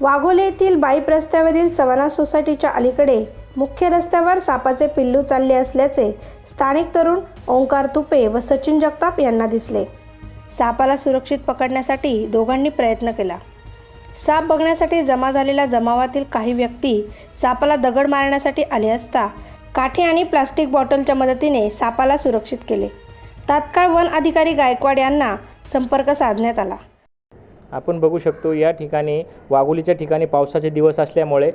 वाघोली येथील बाईप रस्त्यावरील सवाना सोसायटीच्या अलीकडे मुख्य रस्त्यावर सापाचे पिल्लू चालले असल्याचे स्थानिक तरुण ओंकार तुपे व सचिन जगताप यांना दिसले. सापाला सुरक्षित पकडण्यासाठी दोघांनी प्रयत्न केला. साप बघण्यासाठी जमा झालेल्या जमावातील काही व्यक्ती सापाला दगड मारण्यासाठी आले असता काठी आणि प्लास्टिक बॉटलच्या मदतीने सापाला सुरक्षित केले. तात्काळ वन अधिकारी गायकवाड यांना संपर्क साधण्यात आला. आपण बघू शकतो या ठिकाणी वाघोलीच्या ठिकाणी पावसाचे दिवस असल्यामुळे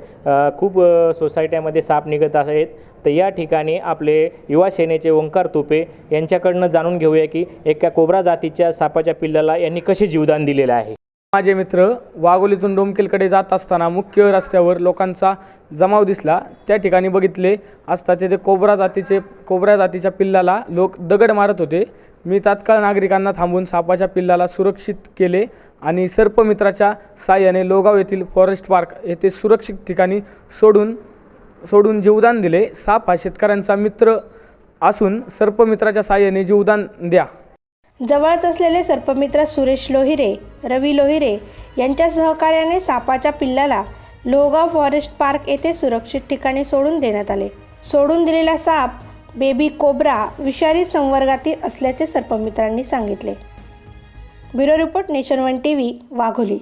खूप सोसायट्यामध्ये साप निघत आहेत. तर या ठिकाणी आपले युवा सेनेचे ओंकार तुपे यांच्याकडनं जाणून घेऊया की एका कोबरा जातीच्या सापाच्या पिल्लाला यांनी कसे जीवदान दिलेलं आहे. माझे मित्र वाघोलीतून डोमकेलकडे जात असताना मुख्य रस्त्यावर लोकांचा जमाव दिसला. त्या ठिकाणी बघितले असता तेथे कोबरा जातीचे कोबरा जातीच्या पिल्लाला लोक दगड मारत होते. मी तात्काळ नागरिकांना थांबून सापाच्या पिल्लाला सुरक्षित केले आणि सर्पमित्राच्या साह्याने लोगाव येथील फॉरेस्ट पार्क येथे सुरक्षित ठिकाणी सोडून सोडून जीवदान दिले. साप हा शेतकऱ्यांचा मित्र असून सर्पमित्राच्या साह्याने जीवदान द्या. जवळच असलेले सर्पमित्र सुरेश लोहिरे रवी लोहिरे यांच्या सहकार्याने सापाच्या पिल्लाला लोगाव फॉरेस्ट पार्क येथे सुरक्षित ठिकाणी सोडून देण्यात आले. सोडून दिलेला साप बेबी कोब्रा विषारी संवर्गातील असल्याचे सर्पमित्रांनी सांगितले. Bureau report nation one T V Wagholi.